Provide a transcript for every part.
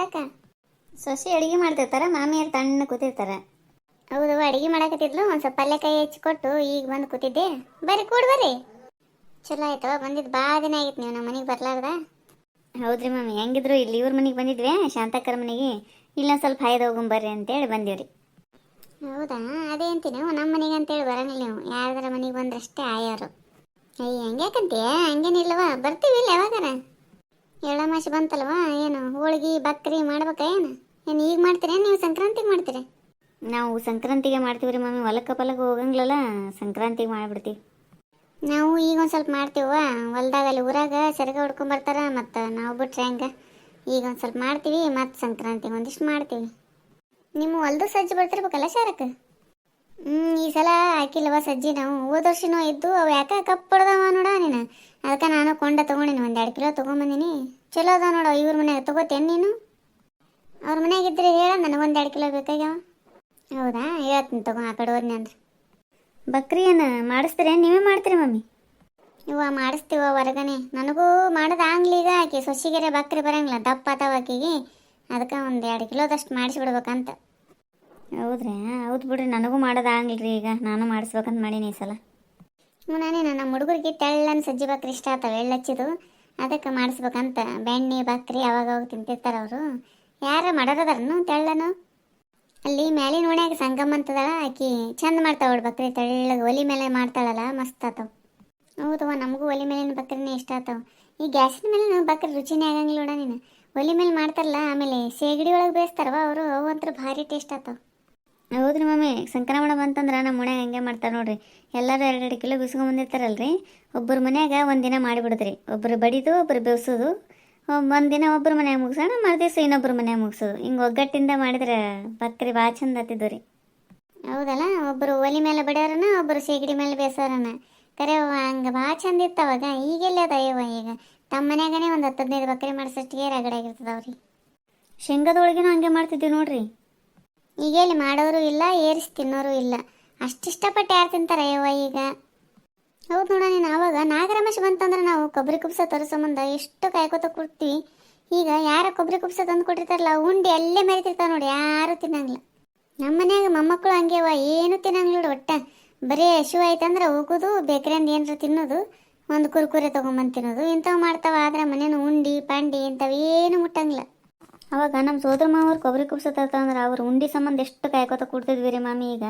ಶಾರಕ ಸೊಸಿ ಅಡುಗೆ ಮಾಡ್ತಿರ್ತಾರ, ಮಾಮಿಯರು ತಣ್ಣ ಕೂತಿರ್ತಾರ. ಹೌದು, ಅಡಿಗೆ ಮಾಡಕತ್ತಿದ್ಲು, ಒಂದು ಸ್ವಲ್ಪ ಪಲ್ಯ ಕೈ ಹೆಚ್ಚಿ ಕೊಟ್ಟು ಈಗ ಬಂದು ಕೂತಿದ್ದೆ. ಬರ್ರಿ, ಕೂಡ್ ಬರ್ರಿ. ಚಲೋ ಆಯ್ತವ ಬಂದಿದ್ದು ಭಾಳ ದಿನ ಆಗಿತ್ತು ನೀವು ನಮ್ಮ ಮನೆಗೆ ಬರ್ಲಾರ್ದ. ಹೌದ್ರಿ ಮಾಮಿ, ಹೆಂಗಿದ್ರು ಇಲ್ಲಿ ಇವ್ರ ಮನೆಗೆ ಬಂದಿದ್ವಿ, ಶಾಂತಕ್ಕರ ಮನೆಗೆ. ಇಲ್ಲ ಸ್ವಲ್ಪ ಹಾಯ್ದು ಅಂತ ಅಂತೇಳಿ ಬಂದಿವ್ರಿ. ಹೌದಾ, ಅದೇ ಅಂತೀನಿ ನಮ್ಮ ಮನೆಗೆ ಅಂತೇಳಿ ಬರಂಗಿಲ್ಲ ನೀವು. ಯಾರ್ದಾರ ಮನೆಗೆ ಬಂದ್ರಷ್ಟೇ ಆಯೋರು. ಅಯ್ಯ ಹಂಗ್ಯಾಕಂತೀಯ? ಹಂಗೇನಿಲ್ಲವ? ಬರ್ತೀವಿ ಇಲ್ಲ ಯಾವಾಗಾರ? ಎಳ್ಳಮಾಸಿ ಬಂತಲ್ವಾ? ಏನು ಹೋಳಿಗೆ ಬಕ್ರಿ ಮಾಡ್ಬೇಕಾ ಏನು? ಏನು ಈಗ ಮಾಡ್ತೀರಾ ನೀವು? ಸಂಕ್ರಾಂತಿಗೆ ಮಾಡ್ತೀರಾ? ನಾವು ಸಂಕ್ರಾಂತಿಗೆ ಮಾಡ್ತೀವಿ ರೀ ಮಮ್ಮಿ ಹೊಲಕ್ಕ ಪಲಕ್ಕೆ ಹೋಗಂಗಿಲ್ಲಲ್ಲ ಸಂಕ್ರಾಂತಿಗೆ ಮಾಡ್ಬಿಡ್ತೀವಿ. ನಾವು ಈಗ ಒಂದು ಸ್ವಲ್ಪ ಮಾಡ್ತೀವ ಹೊಲ್ದಾಗ ಅಲ್ಲಿ ಊರಾಗ ಸೆರಗ ಹೊಡ್ಕೊಂಬರ್ತಾರ ಮತ್ತು ನಾವು ಬಿಟ್ರೆ ಹೆಂಗೆ? ಈಗ ಒಂದು ಸ್ವಲ್ಪ ಮಾಡ್ತೀವಿ ಮತ್ತು ಸಂಕ್ರಾಂತಿಗೆ ಒಂದಿಷ್ಟು ಮಾಡ್ತೀವಿ. ನಿಮ್ಮ ಹೊಲ್ದು ಸಜ್ಜು ಬರ್ತಿರ್ಬೇಕಲ್ಲ ಶಾರಕ್ಕೆ? ಹ್ಞೂ ಈ ಸಲ ಹಾಕಿಲ್ಲವ ಸಜ್ಜಿ? ನಾವು ಹೋದ ವರ್ಷನೂ ಇದ್ದು ಅವು ಯಾಕೆ ಕಪ್ಪಡ್ದವ ನೋಡ ನೀನು? ಅದಕ್ಕೆ ನಾನು ಕೊಂಡ ತೊಗೊಂಡಿನಿ ಒಂದು ಎರಡು ಕಿಲೋ ತೊಗೊಂಬಂದಿನಿ. ಚಲೋ ಅದ ನೋಡು, ಇವ್ರ ಮನ್ಯಾಗ ತೊಗೋತೇನು ನೀನು? ಅವ್ರ ಮನ್ಯಾಗ ಇದ್ರೆ ಹೇಳ ಒಂದು ಎರಡು ಕಿಲೋ ಬೇಕಾಗ್ಯಾವ. ಹೌದಾ? ಹೇಳ್ತೀನಿ ತಗೋ, ಆ ಕಡೆ ಹೋದ್ನಿ ಅಂದ್ರೆ. ಬಕ್ರಿ ಏನು ಮಾಡಿಸ್ತೀರಿ ನೀವೇ ಮಾಡ್ತೀರಿ ಮಮ್ಮಿ? ಇವ ಮಾಡಿಸ್ತೀವ ಹೊರಗನೆ. ನನಗೂ ಮಾಡೋದು ಈಗ ಆಕೆ. ಸೊಸಿಗೆರೆ ಬಕ್ರಿ ಬರಂಗಿಲ್ಲ, ದಪ್ಪ ಆತಾವ ಆಕೆಗೆ. ಅದಕ್ಕೆ ಒಂದು ಎರಡು ಕಿಲೋದಷ್ಟು ಮಾಡಿಸ್ಬಿಡ್ಬೇಕಂತ. ಹೌದ್ರಿ? ಹೌದು ಬಿಡ್ರಿ. ನನಗೂ ಮಾಡೋದಾಗಲ್ರಿ ಈಗ. ನಾನು ಮಾಡಿಸ್ಬೇಕಂತ ಮಾಡೀನಿ ಈ ಸಲ. ನಾನೇ ನಮ್ಮ ಹುಡುಗರಿಗೆ ತೆಳ್ಳನ ಸಜ್ಜಿ ಬಾಕ್ರಿ ಇಷ್ಟ ಆಗ್ತವೆ ಎಳ್ಳಚ್ಚಿದು. ಅದಕ್ಕೆ ಮಾಡಿಸ್ಬೇಕಂತ. ಬೆಣ್ಣೆ, ಬಾಕ್ರಿ ಅವಾಗ ಅವಾಗ ತಿಂತಿರ್ತಾರೆ ಅವರು. ಯಾರು ಮಾಡೋರದಾರನು ತೆಳ್ಳನು? ಅಲ್ಲಿ ಮ್ಯಾಲಿನ ಓಣ್ಯಾಗ ಸಂಗಮ್ ಅಂತದಳ, ಆಕಿ ಚಂದ ಮಾಡ್ತಾವೆ ಅವಳು ಬಕ್ರಿ, ತೆಳ್ಳಗೆ ಒಲಿ ಮೇಲೆ ಮಾಡ್ತಾಳಲ್ಲ, ಮಸ್ತ್ ಆತವ್. ಹೌದವ್ವ ನಮಗೂ ಒಲಿ ಮೇಲಿನ ಬಕ್ರಿನೇ ಇಷ್ಟ ಆತಾವ. ಈ ಗ್ಯಾಸಿನ ಮೇಲೆ ನಾವು ಬಕ್ರಿ ರುಚಿನೇ ಆಗಂಗಿಲ್ಲ ನೋಡ ನೀನು. ಒಲಿ ಮೇಲೆ ಮಾಡ್ತಾರಲ್ಲ, ಆಮೇಲೆ ಸೇಗಡಿ ಒಳಗೆ ಬೇಯಿಸ್ತಾರವ ಅವರು, ಅವು ಅಂತೂ ಭಾರಿ ಟೇಸ್ಟ್ ಆತಾವ. ಹೌದ್ರಿ ಮಮ್ಮಿ ಸಂಕ್ರಮಣ ಬಂತಂದ್ರೆ ನಮ್ಮ ಮನ್ಯಾಗ ಹಂಗೆ ಮಾಡ್ತಾರೆ ನೋಡ್ರಿ. ಎಲ್ಲರೂ ಎರಡೆರಡು ಕಿಲೋ ಬಿಸ್ಕೊಂಬಂದಿರ್ತಾರಲ್ರಿ ಒಬ್ಬರ ಮನ್ಯಾಗ ಒಂದಿನ ಮಾಡಿಬಿಡ್ದ್ರಿ. ಒಬ್ಬರು ಬಡಿದು ಒಬ್ಬರು ಬೇವ್ಸೋದು. ಒಂದಿನ ಒಬ್ಬರ ಮನ್ಯಾಗ ಮುಗಿಸೋಣ, ಮರುದಿವಸ ಇನ್ನೊಬ್ಬರ ಮನ್ಯಾಗ ಮುಗಿಸೋದು. ಹಿಂಗೆ ಒಗ್ಗಟ್ಟಿಂದ ಮಾಡಿದ್ರೆ ಬಕ್ರಿ ಭಾಳ ಚಂದ ಆತಿದ್ವು ರೀ ಹೌದಲ್ಲ ಒಬ್ಬರು ಒಲಿ ಮೇಲೆ ಬಡಿಯೋರನ ಒಬ್ಬರು ಸೀಗಡಿ ಮೇಲೆ ಬೇಸೋರನ. ಕರೆ ಹಂಗೆ ಭಾಳ ಚಂದ ಇತ್ತವಾಗ. ಈಗೆಲ್ಲ ಅದ ಈಗ. ತಮ್ಮ ಮನ್ಯಾಗನೇ ಒಂದು ಹತ್ತು ಹದಿನೈದು ಬಕ್ರಿ ಮಾಡಿಸೋಷ್ಟಿಗೆ ರಗಡಾಗಿರ್ತದವ್ರಿ ಅವ್ರಿ ಶೇಂಗಾದ ಒಳಗಿನೂ ಹಂಗೆ ಮಾಡ್ತಿದ್ವಿ ನೋಡ್ರಿ. ಈಗ ಎಲ್ಲಿ ಮಾಡೋರು ಇಲ್ಲ, ಏರಿಸಿ ತಿನ್ನೋರು ಇಲ್ಲ. ಅಷ್ಟು ಇಷ್ಟಪಟ್ಟು ಯಾರು ತಿಂತಾರೆ ಅಯ್ಯವ್ವ ಈಗ? ಹೌದು ನೋಡ ನೀನು ಆವಾಗ ನಾಗರಮೇಶ್ ಬಂತಂದ್ರೆ ನಾವು ಕೊಬ್ಬರಿ ಕುಬ್ಸ ತರೋ ಸಂಬಂಧ ಎಷ್ಟು ಕಾಯ್ಕೋತ ಕೊಡ್ತೀವಿ. ಈಗ ಯಾರ ಕೊಬ್ಬರಿ ಕುಬ್ಸ ತಂದು ಕೊಟ್ಟಿರ್ತಾರಲ್ಲ, ಉಂಡಿ ಅಲ್ಲೇ ಮೆರಿತಿರ್ತಾವೆ ನೋಡಿ, ಯಾರು ತಿನ್ನಂಗಿಲ್ಲ. ನಮ್ಮ ಮನ್ಯಾಗ ಮೊಮ್ಮಕ್ಕಳು ಹಂಗೆವ ಏನು ತಿನ್ನಂಗಿಲ್ಲ ನೋಡು ಒಟ್ಟ. ಬರೀ ಹಸಿವು ಆಯ್ತಂದ್ರೆ ಹೋಗೋದು ಬೇಕ್ರಿಯಿಂದ ಏನಾರ ತಿನ್ನೋದು, ಒಂದು ಕುರ್ಕುರೆ ತೊಗೊಂಬಂದು ತಿನ್ನೋದು, ಇಂಥವು ಮಾಡ್ತಾವ. ಆದ್ರೆ ಮನೇನು ಉಂಡಿ, ಪಾಂಡಿ ಇಂಥವು ಏನು ಮುಟ್ಟಂಗಿಲ್ಲ. ಅವಾಗ ನಮ್ಮ ಸೋದರ ಮಾವರು ಕೊಬ್ಬರಿ ಕುಬ್ಸ ತರ್ತಂದ್ರೆ ಅವ್ರು ಉಂಡಿ ಸಂಬಂಧ ಎಷ್ಟು ಕಾಯ್ಕೋತ ಕೊಡ್ತಿದ್ವಿ ರೀ ಮಾಮಿ ಈಗ.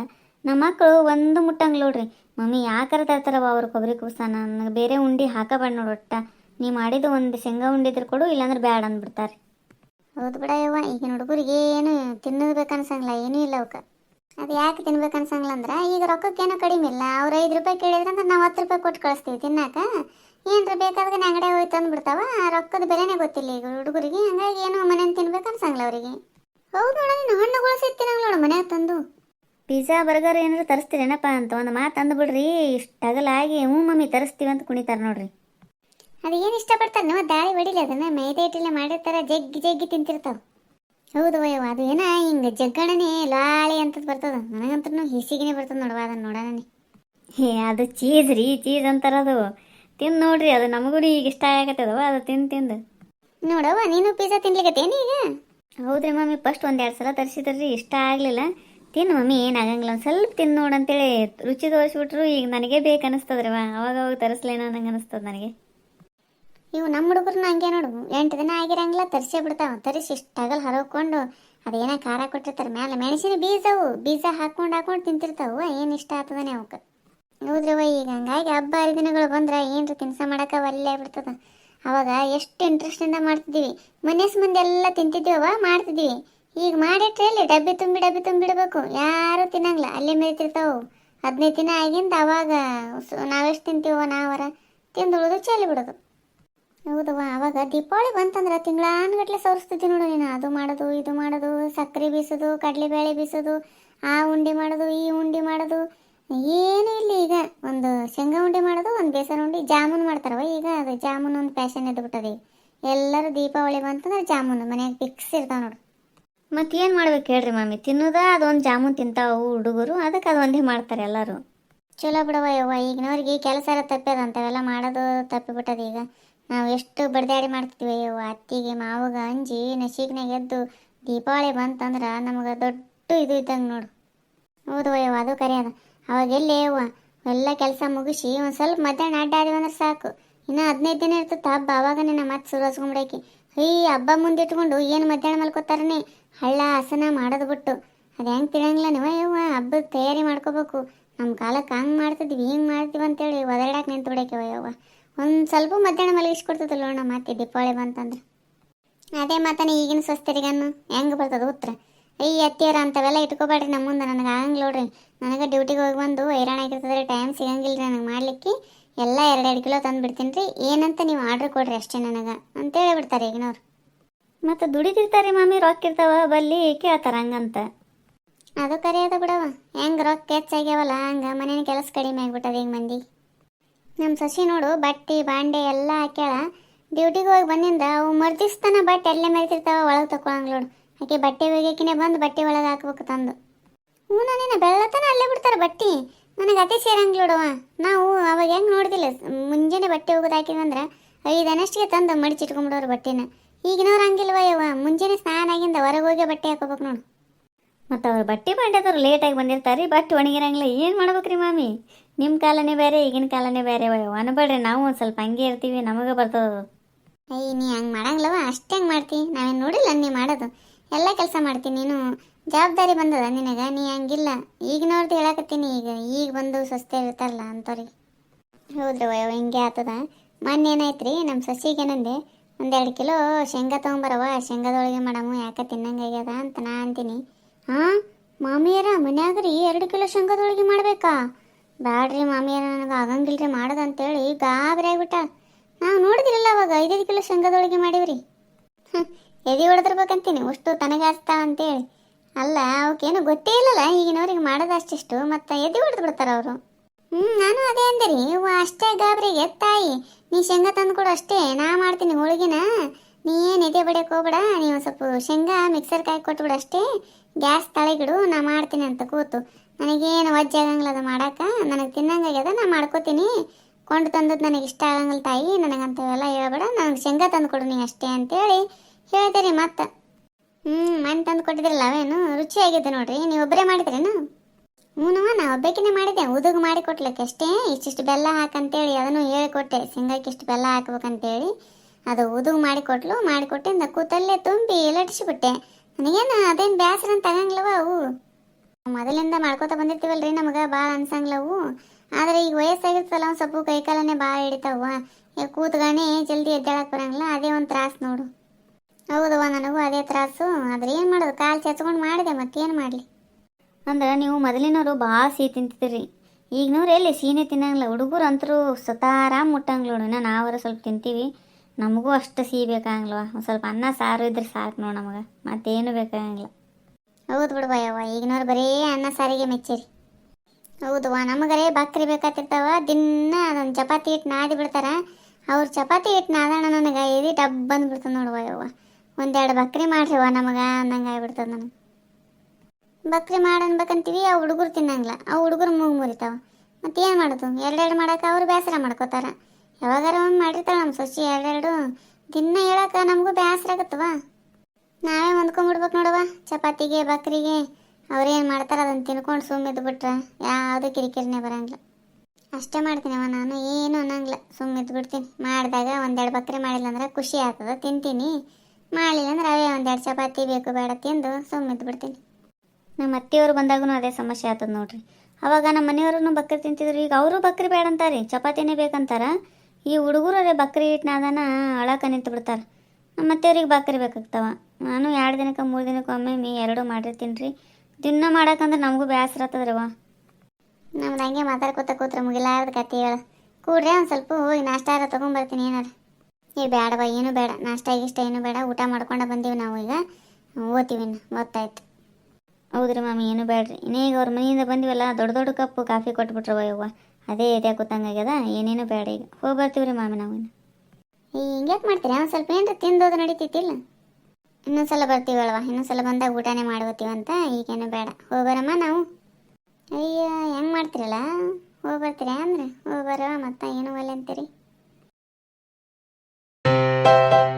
ನಮ್ಮ ಮಕ್ಕಳು ಒಂದು ಮುಟ್ಟಂಗ್ ನೋಡ್ರಿ. ಮಮ್ಮಿ ಯಾಕಾರ ತರ್ತಾರವ ಅವ್ರು ಕೊಬ್ಬರಿ ಕುಬ್ಸ ನನಗೆ ಬೇರೆ ಉಂಡಿ ಹಾಕಬೇಡ ನೋಡು ಒಟ್ಟ. ನೀ ಮಾಡಿದ್ದು ಒಂದು ಶೇಂಗಾ ಉಂಡಿ ಇದ್ರೆ ಕೊಡು, ಇಲ್ಲಾಂದ್ರೆ ಬ್ಯಾಡ ಅಂದ್ಬಿಡ್ತಾರೆ. ಹೌದು ಬಿಡ ಯವ್ವ ಈಗಿನ ಹುಡುಗರಿಗೆ ಏನು ತಿನ್ನಬೇಕು ಅನ್ಸಂಗಿಲ್ಲ ಏನೂ ಇಲ್ಲ ಅವಕ್ಕೆ ಅದು ಯಾಕೆ ತಿನ್ಬೇಕು ಅನ್ಸಂಗಿಲ್ಲ ಅಂದ್ರೆ, ಈಗ ರೊಕ್ಕಕ್ಕೇನೋ ಕಡಿಮೆ ಇಲ್ಲ. ಅವ್ರು ಐದು ರೂಪಾಯಿ ಕೇಳಿದ್ರೆ ಅಂದ್ರೆ ನಾವು ಹತ್ತು ರೂಪಾಯಿ ಕೊಟ್ಟು ಕಳಿಸ್ತೀವಿ ತಿನ್ನಾಕ. ಏನ್ರ ಬೇಕಾದ್ರೆ ಅಂಗಡಿ ಹೋಗಿ ತಂದು ಬಿಡ್ತಾವ? ರೊಕ್ಕದ ಬೆಲೆನೇ ಗೊತ್ತಿಲ್ಲ ಈಗ ಹುಡುಗರಿಗೆ. ಹಂಗಾಗಿ ಏನೋ ಮನೇಲಿ ತಿನ್ಬೇಕು ಅನ್ಸಂಗಿಲ್ಲ ಅವರಿಗೆ. ಹೌದು ನೋಡ ನೀನು ಹಣ್ಣುಗಳು ಸಿಗ್ತಿನಂಗಿಲ್ಲ ನೋಡು ಮನ್ಯಾಗ ತಂದು. ಪಿಜ್ಜಾ ಬರ್ಗರ್ ಏನಾರು ತರಿಸ್ತೀರೇನಪ್ಪ ಅಂತ ಒಂದು ಮಾತು ಅಂದ್ಬಿಡ್ರಿ ಇಷ್ಟು ಅಗಲಾಗಿ ಹ್ಞೂ ಮಮ್ಮಿ ತರಿಸ್ತೀವಿ ಅಂತ ಕುಣಿತಾರೆ ನೋಡ್ರಿ. ಅದು ಏನು ಇಷ್ಟಪಡ್ತಾರೆ ನೀವು? ದಾಳಿ ಹೊಡಿಲಿ ಅದನ್ನ. ಮೈದಾ ಹಿಟ್ಟಲ್ಲಿ ಮಾಡಿರ್ತಾರೆ ಜಗ್ಗಿ ಜಗ್ಗಿ ತಿಂತಿರ್ತಾವ. ಹೌದು ವಯವ್ವ ಅದು ಏನ ಹಿಂಗೆ ಜಗ್ಗಣನೆ ಲಾಳಿ ಅಂತದ್ ಬರ್ತದ. ನನಗಂತೂ ಹಿಸಿಗಿನೇ ಬರ್ತದ ನೋಡುವ ಅದನ್ನ ನೋಡೋಣ ಹೇ ಅದು ಚೀಸ್ ರೀ ಚೀಸ್ ಅಂತಾರದು. ತಿಂದು ನೋಡ್ರಿ ಅದು ನಮಗೂ ಈಗ ಇಷ್ಟ ಆಗತ್ತದವ ಅದು ತಿಂದು ತಿಂದು. ನೋಡವ್ವ ನೀನು ಪಿಜ್ಜಾ ತಿನ್ಲಿಕತ್ತೇನು ಈಗ? ಹೌದ್ರಿ ಮಮ್ಮಿ ಫಸ್ಟ್ ಒಂದೆರಡು ಸಲ ತರಿಸಿದ್ರಿ ಇಷ್ಟ ಆಗಲಿಲ್ಲ. ತಿನ್ನು ಮಮ್ಮಿ ಏನಾಗಂಗಿಲ್ಲ ಒಂದು ಸ್ವಲ್ಪ ತಿಂದು ನೋಡು ಅಂತೇಳಿ ರುಚಿ ತೋರಿಸ್ಬಿಟ್ರು ಈಗ ನನಗೆ ಬೇಕು ಅನಿಸ್ತದ್ರವ ಅವಾಗ ಅವಾಗ ತರಿಸ್ಲೇನೋ ನಂಗೆ ಅನಿಸ್ತದ ನನಗೆ. ಇವು ನಮ್ಮ ಹುಡುಗರು ಹಂಗೆ ನೋಡು ಎಂಟು ದಿನ ಆಗಿರಂಗಿಲ್ಲ ತರಿಸೇ ಬಿಡ್ತಾವ. ತರಿಸಿ ಇಷ್ಟಾಗಲ್ ಹರಕೊಂಡು ಅದೇನ ಖಾರ ಕೊಟ್ಟಿರ್ತಾರೆ ಮ್ಯಾಲೆ ಮೆಣಸಿನ ಬೀಜವು ಬೀಜ ಹಾಕೊಂಡು ಹಾಕೊಂಡು ತಿಂತಿರ್ತಾವ ಏನು ಇಷ್ಟ ಆಗ್ತದನೇ ಅವಕ್ಕೆ? ಹೌದ್ರವ ಈಗ ಹಂಗಾಗಿ ಹಬ್ಬ ಹರಿದಿನಗಳು ಬಂದ್ರೆ ಏನ್ರ ತಿನ್ಸ ಮಾಡಕ್ಕೆ ಒಲ್ಲೆ ಬಿಡ್ತದ ಅವಾಗ ಎಷ್ಟು ಇಂಟ್ರೆಸ್ಟಿಂದ ಮಾಡ್ತಿದ್ದೀವಿ ಮನೆಸ್ ಮಂದಿ ಎಲ್ಲ ಅವ ಮಾಡ್ತಿದ್ದೀವಿ ಈಗ ಮಾಡಿಟ್ರೆ ಅಲ್ಲಿ ಡಬ್ಬಿ ತುಂಬಿ ಡಬ್ಬಿ ತುಂಬಿಡ್ಬೇಕು ಯಾರು ತಿನ್ನಂಗಿಲ್ಲ. ಅಲ್ಲೇ ಮೆರಿತಿರ್ತಾವು ಹದಿನೈದು ದಿನ ಆಗಿಂದ ಅವಾಗ ನಾವೆಷ್ಟು ತಿಂತೀವೋ ನಾವರ? ತಿಂದು ಉಳಿದು ಚೆಲ್ಲಿ ಬಿಡೋದು. ಹೌದವ್ವ, ಅವಾಗ ದೀಪಾವಳಿ ಬಂತಂದ್ರೆ ತಿಂಗಳಾನ್ಗಟ್ಲೆ ಸವರಿಸ್ತಿದ್ವಿ ನೋಡು ನೀನು. ಅದು ಮಾಡೋದು, ಇದು ಮಾಡೋದು ಸಕ್ಕರೆ ಬೀಸೋದು, ಕಡಲೆಬೇಳೆ ಬೀಸೋದು, ಆ ಉಂಡೆ ಮಾಡೋದು, ಈ ಉಂಡೆ ಮಾಡೋದು. ಏನೂ ಇಲ್ಲ ಈಗ. ಒಂದು ಶೇಂಗಾ ಉಂಡೆ ಮಾಡೋದು, ಒಂದು ಬೇಸರ ಉಂಡೆ, ಜಾಮೂನ್ ಮಾಡ್ತಾರವ ಈಗ ಅದು ಜಾಮೂನ್ ಒಂದು ಫ್ಯಾಷನ್ ಎದ್ಬಿಟ್ಟದೆ. ಎಲ್ಲರೂ ದೀಪಾವಳಿ ಬಂತಂದ್ರೆ ಜಾಮೂನ್, ಮನೆಯಾಗ ಫಿಕ್ಸ್ ಇರ್ತಾವ ನೋಡು. ಮತ್ತೆ ಏನು ಮಾಡ್ಬೇಕು ಹೇಳ್ರಿ ಮಮ್ಮಿ ತಿನ್ನೋದ, ಅದೊಂದು ಜಾಮೂನ್ ತಿಂತಾವು ಹುಡುಗರು. ಅದಕ್ಕೆ ಅದೊಂದೇ ಮಾಡ್ತಾರೆ ಎಲ್ಲರೂ. ಚಲೋ ಬಿಡವ ಯವ್ವ, ಈಗಿನವ್ರಿಗೆ ಕೆಲಸ ಎಲ್ಲ ತಪ್ಪಿದ, ಅಂಥವೆಲ್ಲ ಮಾಡೋದು ತಪ್ಪಿಬಿಟ್ಟದ ಈಗ. ನಾವು ಎಷ್ಟು ಬಡ್ದಾಡಿ ಮಾಡ್ತಿದ್ವಿ ಯವ್ವ, ಅತ್ತಿಗೆ, ಮಾವಗ, ಅಂಜಿ ನಶೀಕ್ನಾಗ ಎದ್ದು ದೀಪಾವಳಿ ಬಂತಂದ್ರೆ ನಮಗೆ ದೊಡ್ಡ ಇದು ಇದ್ದಂಗೆ ನೋಡು. ಹೌದು ಯವ್ವ, ಅದು ಕರೆ ಅವಾಗ ಎಲ್ಲಿ ಕೆಲಸ ಮುಗಿಸಿ ಒಂದು ಸ್ವಲ್ಪ ಮಧ್ಯಾಹ್ನ ಅಡ್ಡಾಡಿ ಅಂದ್ರೆ ಸಾಕು. ಇನ್ನು ಹದಿನೈದು ದಿನ ಇರ್ತೈತೆ ಹಬ್ಬ ಅವಾಗನೇ ನಮ್ಮ ಮತ್ತೆ ಶುರು ಹಚ್ಕೊಂಬಿಡಕ್ಕೆ. ಈ ಹಬ್ಬ ಮುಂದಿಟ್ಕೊಂಡು ಏನು ಮಧ್ಯಾಹ್ನ ಮಲ್ಕೋತಾರನೆ ಹಳ್ಳ ಹಸನ ಮಾಡೋದು ಬಿಟ್ಟು. ಅದು ಹೆಂಗೆ ತಿಳಂಗಿಲ್ಲ ನೀವು ಹಬ್ಬದ ತಯಾರಿ ಮಾಡ್ಕೋಬೇಕು. ನಮ್ಮ ಕಾಲಕ್ಕೆ ಹಂಗೆ ಮಾಡ್ತಿದ್ವಿ, ಹಿಂಗೆ ಮಾಡ್ತೀವಿ ಅಂತೇಳಿ ಒದರಾಡಕ್ಕೆ ನಿಂತು ಬಿಡಕ್ಕೆ ಅಯ್ಯವ್ವ ಒಂದು ಸ್ವಲ್ಪ ಮಧ್ಯಾಹ್ನ ಮಲಗಿಸ್ಕೊಡ್ತದಲ್ಲ ನೋಡೋಣ ಮತ್ತೆ ದೀಪಾವಳಿ ಬಂತಂದ್ರೆ. ಅದೇ ಮಾತಾನೆ ಈಗಿನ ಸ್ವಸ್ಥರಿಗನ್ನು ಹೆಂಗೆ ಬರ್ತದೆ ಉತ್ತರ ಅಯ್ಯ ಅತ್ತಿಯರ ಅಂಥವೆಲ್ಲ ಇಟ್ಕೋಬೇಡ್ರಿ ನಮ್ಮ ಮುಂದೆ, ನನಗೆ ಆಗಂಗಿಲ್ಲ ನೋಡ್ರಿ. ನನಗೆ ಡ್ಯೂಟಿಗೆ ಹೋಗಿ ಬಂದು ಹೈರಾಣ ಆಗಿರ್ತದ್ರೆ ಟೈಮ್ ಸಿಗಂಗಿಲ್ಲ ರೀ ನನಗೆ ಮಾಡಲಿಕ್ಕೆ. ಎಲ್ಲ ಎರಡೆರಡು ಕಿಲೋ ತಂದು ಬಿಡ್ತೀನಿ ರೀ ಏನಂತ ನೀವು ಆರ್ಡ್ರ್ ಕೊಡ್ರಿ ಅಷ್ಟೇ ನನಗೆ ಅಂತ ಹೇಳಿಬಿಡ್ತಾರೆ ಈಗಿನವ್ರು. ಮತ್ತು ದುಡಿತಿರ್ತಾರೆ ಮಾಮಿ ರೊಕ್ಕ ಇರ್ತಾವ ಬಲ್ಲಿ ಕೇಳ್ತಾರ ಹಂಗಂತ. ಅದು ಕರೆಯದ ಬಿಡವ ಹೆಂಗೆ ರೊಕ್ಕ ಹೆಚ್ಚಾಗ್ಯಾವಲ್ಲ ಹಂಗೆ ಮನೇನ ಕೆಲಸ ಕಡಿಮೆ ಆಗ್ಬಿಟ್ಟದ ಈಗ ಮಂದಿ. ನಮ್ಮ ಸಸಿ ನೋಡು ಬಟ್ಟೆ ಬಾಂಡೆ ಎಲ್ಲ ಹಾಕ್ಯಾಳ. ಡ್ಯೂಟಿಗೆ ಹೋಗಿ ಬಂದಿಂದ ಅವು ಮರ್ದಿಸ್ತಾನ ಬಟ್ಟೆ ಎಲ್ಲೇ ಮರಿತಿರ್ತಾವ ಒಳಗೆ ತಗೊಳಂಗ್ ನೋಡು. ಆಕೆ ಬಟ್ಟೆ ಒಗ್ಯಾಕಿನೇ ಬಂದು ಬಟ್ಟೆ ಒಳಗೆ ಹಾಕ್ಬೇಕು ತಂದು. ಹ್ಞೂ ನಾನೇನ ಬೆಳ್ಳತನ ಅಲ್ಲೇ ಬಿಡ್ತಾರೆ ಬಟ್ಟಿ. ನನಗೆ ಅದೇ ಸೇರಂಗ್ ನೋಡುವ ನಾವು ಅವಾಗ ಹೆಂಗೆ ನೋಡಿದಿಲ್ಲ. ಮುಂಜಾನೆ ಬಟ್ಟೆ ಒಗದು ಹಾಕಿದಂದ್ರೆ ಐದು ಅನ್ನಷ್ಟಿಗೆ ತಂದು ಮಡಿಚಿಟ್ಕೊಂಡ್ಬಿಡೋರು ಬಟ್ಟೆನ. ಈಗಿನವ್ರು ಹಂಗಿಲ್ವ ಮುಂಜಾನೆ ಸ್ನಾನ ಆಗಿಂದ ಹೊರಗೆ ಹೋಗಿ ಬಟ್ಟೆ ಹಾಕೋಬೇಕು ನೋಡು. ಮತ್ತು ಅವ್ರು ಬಟ್ಟೆ ಬಾಂಡೆದವ್ರು ಲೇಟಾಗಿ ಬಂದಿರ್ತಾರೆ. ಬಟ್ಟೆ ಒಣಗಿರಂಗಿಲ್ಲ ಏನು ಮಾಡ್ಬೇಕ್ರಿ ಮಾಮಿ? ನಿಮ್ಮ ಕಾಲನೇ ಬೇರೆ, ಈಗಿನ ಕಾಲನೇ ಬೇರೆ. ಅನ್ಬೇಡ್ರಿ, ನಾವು ಒಂದು ಸ್ವಲ್ಪ ಹಂಗೆ ಇರ್ತೀವಿ, ನಮಗೆ ಬರ್ತದ ಅಯ್ಯ ನೀ ಹಂಗೆ ಮಾಡಂಗಿಲ್ಲವ ಅಷ್ಟೇ ಹಂಗೆ ಮಾಡ್ತಿ. ನಾವೇನು ನೋಡಿಲ್ಲ ನೀ ಮಾಡೋದು. ಎಲ್ಲ ಕೆಲಸ ಮಾಡ್ತೀನಿ ನೀನು. ಜವಾಬ್ದಾರಿ ಬಂದದ ನಿನಗೆ? ನೀ ಹಂಗಿಲ್ಲ. ಈಗಿನವ್ರದ್ದು ಹೇಳಕತ್ತೀನಿ ಈಗ. ಈಗ ಬಂದು ಸಸ್ತೆ ಇರ್ತಾರಲ್ಲ ಅಂಥವ್ರಿಗೆ ಹೌದ್ರಿ ವಯೋ ಹಿಂಗೆ ಆತದ. ಮೊನ್ನೆ ಏನಾಯ್ತು ನಮ್ಮ ಸಸಿಗೆ ಏನಂದೆ, ಒಂದೆರಡು ಕಿಲೋ ಶೇಂಗಾ ತೊಗೊಂಬರವ ಶೇಂಗಾದೊಳಗೆ ಮಾಡಮು, ಯಾಕೆ ತಿನ್ನಂಗಾಗ್ಯದ ಅಂತ ನಾ ಅಂತೀನಿ. ಹಾಂ? ಮಾಮಿಯರ ಮನ್ಯಾಗ ರೀ ಎರಡು ಕಿಲೋ ಶೇಂಗಾದೊಳಗೆ ಮಾಡಬೇಕಾ? ಬ್ಯಾಡ್ರಿ ಮಾಮಿಯರ, ನನಗೆ ಆಗಂಗಿಲ್ರಿ ಮಾಡೋದು ಅಂತೇಳಿ ಗಾಬರಿ ಆಗ್ಬಿಟ್ಟ. ನಾವು ನೋಡಿದ್ರಲ್ಲ ಅವಾಗ ಐದೈದು ಕಿಲೋ ಶೇಂಗಾದೊಳಗೆ ಮಾಡಿವ್ರಿ. ಹ್ಞೂ ಎದೆ ಹೊಡೆದಿರ್ಬೇಕಂತೀನಿ. ಅಷ್ಟು ತನಗಾಸ್ತಾ ಅಂತೇಳಿ. ಅಲ್ಲ ಅವಕ್ಕೇನು ಗೊತ್ತೇ ಇಲ್ಲಲ್ಲ, ಈಗಿನವ್ರಿಗೆ ಮಾಡೋದು ಅಷ್ಟಿಷ್ಟು, ಮತ್ತೆ ಎದ್ದು ಹೊಡೆದು ಬಿಡ್ತಾರೆ ಅವರು. ಹ್ಞೂ ನಾನು ಅದೇ ಅಂದೆ ರೀ ಇವ ಅಷ್ಟೇ ಗಾಬರಿಗೆ ತಾಯಿ. ನೀ ಶೇಂಗಾ ತಂದು ಕೊಡು ಅಷ್ಟೇ, ನಾ ಮಾಡ್ತೀನಿ ಹೋಳಿಗೆನ. ನೀ ಏನು ಎದೆ ಬಡಿಯಕ್ಕೆ ಹೋಗ್ಬೇಡ ನೀವು ಸ್ವಲ್ಪ ಶೇಂಗಾ ಮಿಕ್ಸರ್ ಕಾಯಿ ಕೊಟ್ಬಿಡು ಅಷ್ಟೇ. ಗ್ಯಾಸ್ ತಳಗಿಡು ನಾ ಮಾಡ್ತೀನಿ ಅಂತ ಕೂತು. ನನಗೇನು ವಜ್ಜೆ ಆಗಂಗಿಲ್ಲ ಅದು ಮಾಡಾಕ, ನನಗೆ ತಿನ್ನಂಗಾಗ್ಯದ ನಾ ಮಾಡ್ಕೋತೀನಿ. ಕೊಂಡು ತಂದದ್ದು ನನಗೆ ಇಷ್ಟ ಆಗಂಗಿಲ್ಲ ತಾಯಿ, ನನಗಂತವೆಲ್ಲ ಹೇಳ್ಬೇಡ, ನನಗೆ ಶೇಂಗಾ ತಂದು ಕೊಡು ನೀ ಅಷ್ಟೇ ಅಂತೇಳಿ ಹೇಳ್ತೀರಿ ಮತ್ತೆ. ಹ್ಞೂ ಮನೆ ತಂದು ಕೊಟ್ಟಿದ್ರಲ್ಲ ಅವೇನು? ರುಚಿಯಾಗಿದೆ ನೋಡ್ರಿ. ನೀವು ಒಬ್ಬರೇ ಮಾಡಿದ್ರೇನು? ಹ್ಞೂ ನಾ ಒಬ್ಬಕಿನೇ ಮಾಡಿದ್ದೆ. ಉದುಗು ಮಾಡಿ ಕೊಟ್ಲಿಕ್ಕೆ ಅಷ್ಟೇ. ಇಷ್ಟಿಷ್ಟು ಬೆಲ್ಲ ಹಾಕಂತೇಳಿ ಅದನ್ನು ಹೇಳಿಕೊಟ್ಟೆ. ಶೇಂಗಾಕ್ಕೆ ಇಷ್ಟು ಬೆಲ್ಲ ಹಾಕ್ಬೇಕಂತೇಳಿ. ಅದು ಉದುಗು ಮಾಡಿಕೊಟ್ಲು ಮಾಡಿಕೊಟ್ಟಿಂದ ಕೂತಲ್ಲೇ ತುಂಬಿ ಲಟ್ಟಿಸಿಬಿಟ್ಟೆ. ನನಗೇನು ಅದೇನು ಬೇಸರ ಅಂತ ಆಗಂಗಿಲ್ಲವ ಅವು? ಮೊದಲಿಂದ ಮಾಡ್ಕೋತ ಬಂದಿರ್ತೀವಲ್ರಿ ನಮಗೆ ಭಾಳ ಅನ್ಸಂಗಿಲ್ಲ ಅವು. ಆದರೆ ಈಗ ವಯಸ್ಸಾಗಿರ್ತಲ್ಲ ಒಂದು ಸ್ವಲ್ಪ ಕೈಕಾಲನೇ ಭಾಳ ಹಿಡಿತಾವ. ಈಗ ಕೂತ್ಗಾನೆ ಜಲ್ದಿ ಎದ್ದೇಳಕ್ಕೆ ಬರಂಗಿಲ್ಲ. ಅದೇ ಒಂದು ತ್ರಾಸು ನೋಡು. ಹೌದವ್ವ ನನಗೂ ಅದೇ ತ್ರಾಸು. ಆದ್ರೆ ಏನು ಮಾಡೋದು? ಕಾಲು ಚಚ್ಕೊಂಡು ಮಾಡಿದೆ ಮತ್ತೇನು ಮಾಡಲಿ? ಅಂದ್ರೆ ನೀವು ಮೊದಲಿನವರು ಭಾಳ ಸಿಹಿ ತಿಂತಿದ್ರಿ ಈಗಿನವ್ರು ಎಲ್ಲಿ ಸೀನೆ ತಿನ್ನಂಗಿಲ್ಲ? ಹುಡುಗರು ಅಂತರೂ ಸತಾರಾಮ್ ಮುಟ್ಟಂಗಿಲ್ಲ ನೋಡು. ಇನ್ನು ನಾವರ ಸ್ವಲ್ಪ ತಿಂತೀವಿ. ನಮಗೂ ಅಷ್ಟು ಸಿಹಿ ಬೇಕಾಗಂಗಿಲ್ವ? ಒಂದು ಸ್ವಲ್ಪ ಅನ್ನ ಸಾರು ಇದ್ರೆ ಸಾಕು ನೋಡಿ ನಮಗೆ. ಮತ್ತೇನು ಬೇಕಾಗಂಗಿಲ್ಲ. ಹೌದು ಬಿಡುವ ಯವ್ವ ಈಗಿನವ್ರು ಬರೀ ಅನ್ನ ಸಾರಿಗೆ ಮೆಚ್ಚಿರಿ. ಹೌದವ್ವ ನಮಗರೇ ಬಕ್ರಿ ಬೇಕಾತಿರ್ತಾವ. ದಿನ ಅದೊಂದು ಚಪಾತಿ ಹಿಟ್ಟು ನಾದಿ ಬಿಡ್ತಾರ. ಅವ್ರ ಚಪಾತಿ ಹಿಟ್ಟು ನಾದಣ ನನಗೆ. ಎದಿ ಡಬ್ ಬಂದ್ಬಿಡ್ತದೆ ನೋಡುವ ಯವ್ವ ಒಂದೆರಡು ಬಕ್ರಿ ಮಾಡ್ರಿವ ನಮಗೆ ಅನ್ನಂಗೆ ಆಗ್ಬಿಡ್ತದೆ ನನಗೆ. ಬಕ್ರಿ ಮಾಡನ್ಬೇಕಂತೀವಿ ಆ ಹುಡುಗರು ತಿನ್ನಂಗಿಲ್ಲ ಆ ಹುಡುಗರು ಮೂಗು ಮುರಿತಾವ. ಮತ್ತೇನು ಮಾಡೋದು, ಎರಡೆರಡು ಮಾಡೋಕೆ ಅವರು ಬೇಸರ ಮಾಡ್ಕೋತಾರ. ಯಾವಾಗಾರ ಒಮ್ಮೆ ಮಾಡಿರ್ತಾಳೆ ನಮ್ಮ ಸೊಸಿ ಎರಡೆರಡು. ದಿನ ಹೇಳಕ್ಕೆ ನಮಗೂ ಬೇಸರ ಆಗತ್ತವ ನಾವೇ ಹೊಂದ್ಕೊಂಡ್ಬಿಡ್ಬೇಕು ನೋಡುವ ಚಪಾತಿಗೆ, ಬಕ್ರಿಗೆ. ಅವ್ರೇನು ಮಾಡ್ತಾರೆ ಅದನ್ನು ತಿನ್ಕೊಂಡು ಸುಮ್ಮಿದ್ದು ಬಿಟ್ರೆ ಯಾವುದು ಕಿರಿಕಿರಿನೇ ಬರಂಗಿಲ್ಲ. ಅಷ್ಟೇ ಮಾಡ್ತೀನಿ ಅವ ನಾನು, ಏನು ಅನ್ನಂಗಿಲ್ಲ. ಸುಮ್ಮಿದ್ದು ಬಿಡ್ತೀನಿ ಮಾಡಿದಾಗ ಒಂದೆರಡು ಬಕ್ರಿ ಮಾಡಿಲ್ಲ ಅಂದ್ರೆ ಖುಷಿ ಆಗ್ತದೆ, ತಿಂತೀನಿ. ಮಾಡಲಿಲ್ಲ ಅಂದ್ರೆ ಅವೇ ಒಂದೆರಡು ಚಪಾತಿ ಬೇಕು, ಬೇಡ, ತಿಂದು ಸುಮ್ಮನೆ ಬಿಡ್ತೀನಿ. ನಮ್ಮ ಅತ್ತೆಯವರು ಬಂದಾಗೂ ಅದೇ ಸಮಸ್ಯೆ ಆಗ್ತದೆ ನೋಡ್ರಿ. ಅವಾಗ ನಮ್ಮ ಮನೆಯವ್ರೂ ಬಕ್ರಿ ತಿಂತಿದ್ರು. ಈಗ ಅವರು ಬಕ್ರಿ ಬೇಡ ಅಂತಾರೆ, ಚಪಾತಿನೇ ಬೇಕಂತಾರ. ಈ ಹುಡುಗರೇ ಬಕ್ರಿ ಹಿಟ್ಟನಾದನ ಅಳಕ ನಿಂತು ಬಿಡ್ತಾರೆ. ನಮ್ಮ ಅತ್ತೆಯವ್ರಿಗೆ ಬಕ್ರಿ ಬೇಕಾಗ್ತಾವ. ನಾನು ಎರಡು ದಿನಕ್ಕೆ, ಮೂರು ದಿನಕ್ಕೆ ಒಮ್ಮೆ ಮೀ ಎರಡೂ ಮಾಡಿರ್ತೀನಿ ರೀ ದಿನ ಮಾಡಕ್ಕಂದ್ರೆ ನಮಗೂ ಬೇಸರ ಆಗ್ತದ್ರವ ನಮ್ದು ಹಂಗೆ ಮಾತಾಡ್ಕೋತ ಕೂತ್ರೆ ಮುಗಿಲಾರ್ದ ಕತೆ ಹೇಳ. ಕೂಡ್ರೆ ಒಂದು ಸ್ವಲ್ಪ ಹೋಗಿ ನಾಷ್ಟಾರ ತೊಗೊಂಬರ್ತೀನಿ ಏನಾರ. ಏ ಬೇಡವ ಏನು ಬೇಡ. ನಾಷ್ಟ ಗಿಷ್ಟ ಏನು ಬೇಡ. ಊಟ ಮಾಡ್ಕೊಂಡು ಬಂದೀವಿ ನಾವು ಈಗ. ಓದ್ತೀವಿ ಗೊತ್ತಾಯ್ತು ಹೌದ್ರಿ ಮಾಮಿ, ಏನು ಬೇಡ್ರಿ. ಈಗ ಅವ್ರ ಮನೆಯಿಂದ ಬಂದಿವಲ್ಲ, ದೊಡ್ಡ ದೊಡ್ಡ ಕಪ್ಪು ಕಾಫಿ ಕೊಟ್ಬಿಟ್ರವ ಯವ್ವ. ಅದೇ ಇದೆ ಕೂತಂಗಾಗ್ಯದ ಏನೇನು ಬೇಡ ಈಗ. ಹೋಗಿ ಬರ್ತೀವ್ರಿ ಮಾಮಿ ನಾವು ಈ ಹಿಂಗ್ಯಾಕೆ ಮಾಡ್ತೀರಾ? ಒಂದು ಸ್ವಲ್ಪ ಏನಾರ ತಿಂದೋದು ನಡೀತಿತ್ತಿಲ್ಲ. ಇನ್ನೊಂದ್ಸಲ ಬರ್ತೀವಲ್ವ? ಇನ್ನೊಂದ್ಸಲ ಬಂದಾಗ ಊಟನೇ ಮಾಡ್ಕೋತೀವಂತ ಈಗೇನು ಬೇಡ. ಹೋಗ್ಬರಮ್ಮ ನಾವು. ಅಯ್ಯ, ಹೆಂಗೆ ಮಾಡ್ತೀರಲ್ಲ? ಹೋಗಿ ಬರ್ತೀರಾ ಅಂದ್ರೆ? ಹೋಗಿ ಬರೋ ಮತ್ತೆ. ಏನು ಒಲೆ ಅಂತೀರಿ? you